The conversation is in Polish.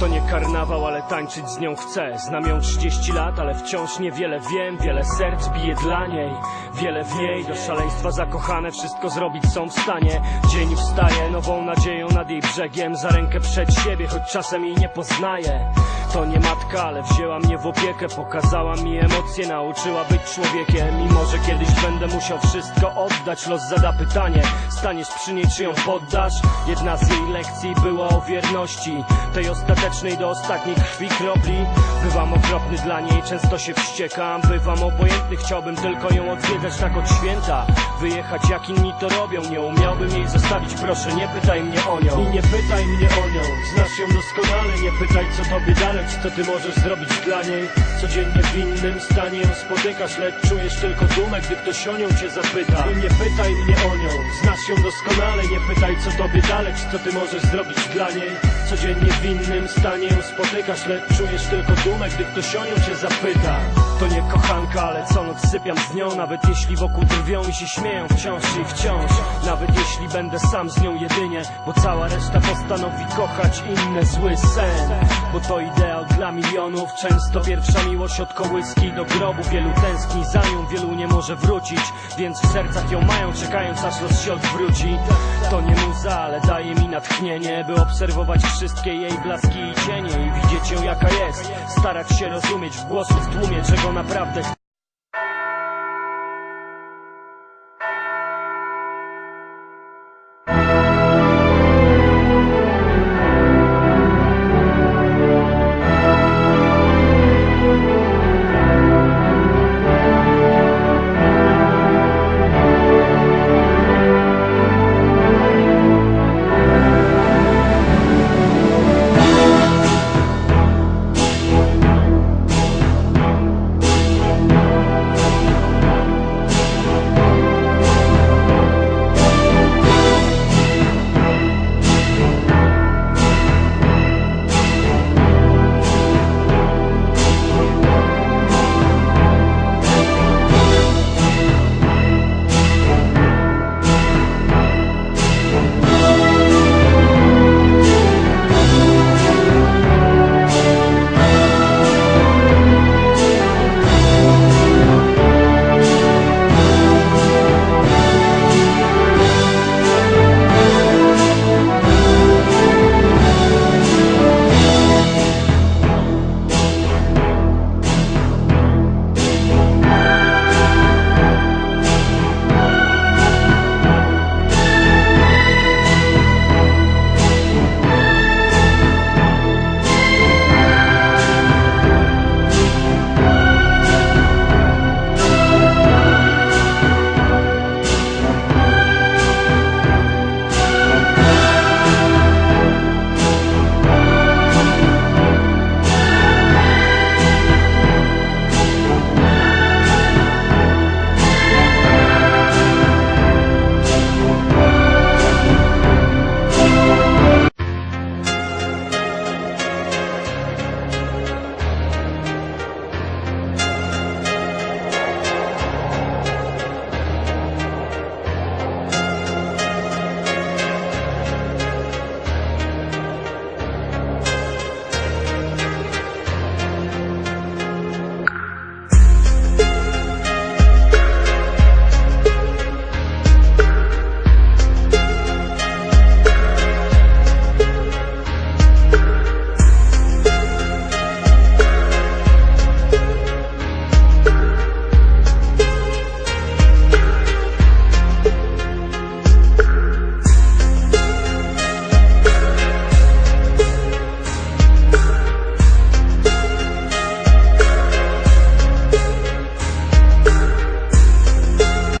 To nie karnawał, ale tańczyć z nią chcę. Znam ją 30 lat, ale wciąż niewiele wiem. Wiele serc bije dla niej Wiele w niej, do szaleństwa zakochane Wszystko zrobić są w stanie. Dzień wstaje, nową nadzieją nad jej brzegiem. Za rękę przed siebie, choć czasem jej nie poznaję To nie matka, ale wzięła mnie w opiekę Pokazała mi emocje, nauczyła być człowiekiem. I może kiedyś będę musiał wszystko oddać Los zada pytanie, staniesz przy niej czy ją poddasz? Jedna z jej lekcji była o wierności. Tej ostatecznej do ostatniej krwi kropli. Bywam okropny dla niej, często się wściekam. Bywam obojętny, chciałbym tylko ją odwiedzać tak od święta. Wyjechać jak inni to robią Nie umiałbym jej zostawić, proszę nie pytaj mnie o nią. I nie pytaj mnie o nią, znasz ją doskonale Nie pytaj co tobie dać, co ty możesz zrobić dla niej. Codziennie w innym stanie ją spotykasz Lecz czujesz tylko dumę, gdy ktoś o nią cię zapyta. Nie pytaj mnie o nią, znasz ją doskonale Nie pytaj co tobie dać, co ty możesz zrobić dla niej. Codziennie w innym stanie ją spotykasz Lecz czujesz tylko dumę, gdy ktoś o nią cię zapyta. To nie kochanka, ale co noc sypiam z nią. Nawet jeśli wokół drwią i się śmieją wciąż i wciąż. Nawet jeśli będę sam z nią jedynie Bo cała reszta postanowi kochać inny zły sen. Bo to ideał dla milionów. Często pierwsza miłość od kołyski do grobu. Wielu tęskni za nią, wielu nie może wrócić. Więc w sercach ją mają, czekając aż los się odwróci. To nie muza, ale daje mi natchnienie By obserwować wszystkie jej blaski i cienie I widzieć ją jaka jest. Starać się rozumieć w głosu w tłumie Czego naprawdę